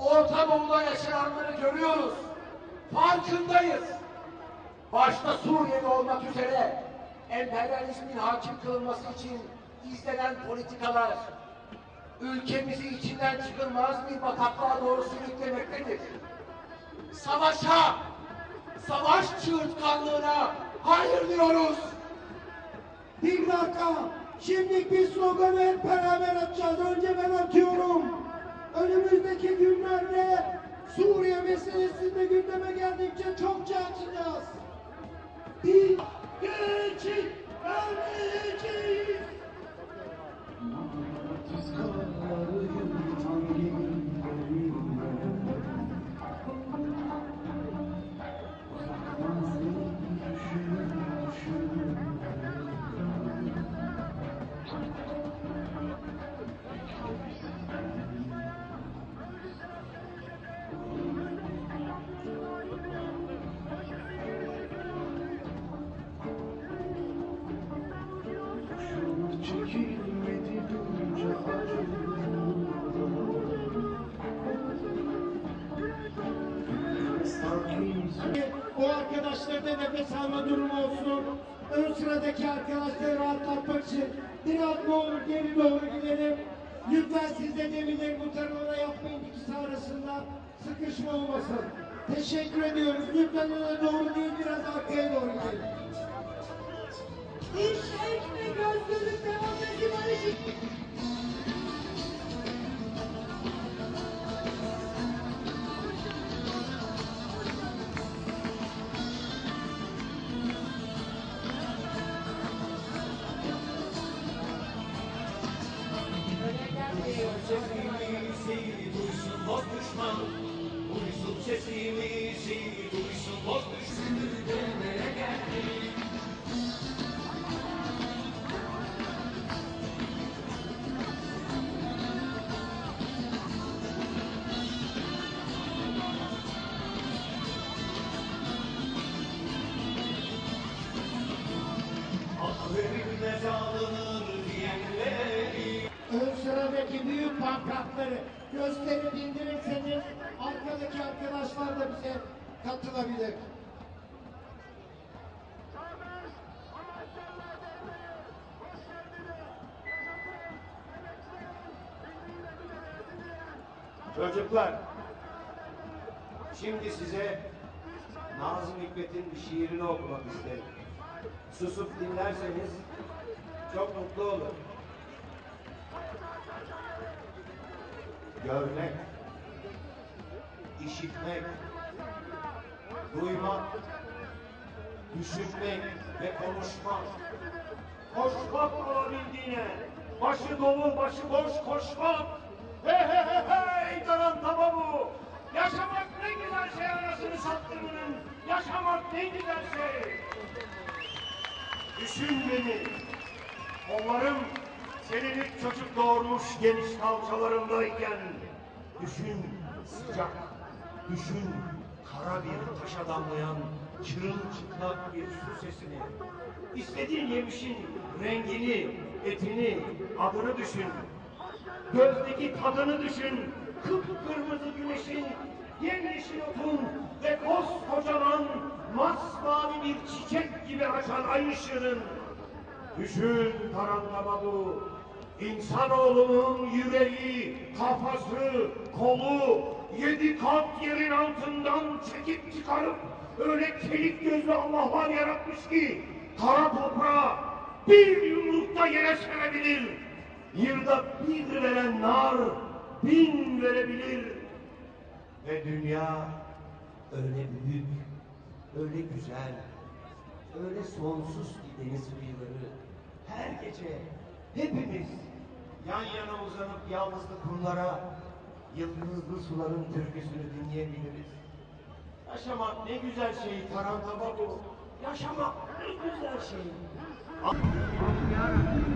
Orta Doğu'da yaşananları görüyoruz. Farkındayız. Başta Suriye'de olmak üzere emperyalizmin hakim kılınması için izlenen politikalar ülkemizi içinden çıkılmaz bir bataklığa doğru sürüklemektedir. Savaşa, savaş çığırtkanlığına hayır diyoruz. Bir dakika. Şimdi bir sloganı hep beraber atacağız. Önce ben atıyorum. Önümüzdeki günlerde Suriye meselesi de gündeme geldikçe çokça atacağız. Bir, geçin, vermeyeceğiz. O arkadaşlarda nefes alma durumu olsun. Ön sıradaki arkadaşları rahatlatmak için biraz ne olur geri doğru gidelim. Lütfen siz de demirleri bu tarafa yapmayın ikisi arasında sıkışma olmasın. Teşekkür ediyoruz. Lütfen öne doğru değil biraz arkaya doğru gidelim. İş, ek ve gözlülük demokrasi barışı. Sesimizi duysun boz düşman Duysun sesimizi duysun boz düşman Nereye geldik Ön sıradaki büyük pankartları gösterip indirirseniz arkadaki arkadaşlar da bize katılabilir. Çocuklar, şimdi size Nazım Hikmet'in bir şiirini okumak isterim. Susup dinlerseniz çok mutlu olurum. Görmek, işitmek, duymak, düşünmek ve konuşmak. Koşmak olabildiğine, başı dolu, başı boş koşmak. Hey hey hey hey, tarantama bu. Yaşamak ne güzel şey anasını sattığının. Yaşamak ne güzel şey. Düşün beni. Onlarım senelik çocuk doğurmuş geniş kalçalarımdayken. Düşün sıcak, düşün kara bir taşa damlayan çırılçıplak bir su sesini. İstediğin yemişin rengini, etini, adını düşün. Gözdeki tadını düşün. Kıpkırmızı güneşin, yemyeşil otun ve koskocaman masmavi bir çiçek gibi açan ay ışığının. Düşün tarantama bu. İnsanoğlunun yüreği, kafası, kolu yedi kat yerin altından çekip çıkarıp öyle çelik gözlü Allah var yaratmış ki kara toprağa bir yumrukta yere serebilir. Yılda bir veren nar bin verebilir. Ve dünya öyle büyük, öyle güzel, öyle sonsuz ki deniz kıyıları. Her gece hepimiz yan yana uzanıp yalnızlık kumlara yıldızlı suların türküsünü dinleyebiliriz. Yaşamak ne güzel şey tarantaba bu. Yaşamak ne güzel şey. Allah'ım yarabbim.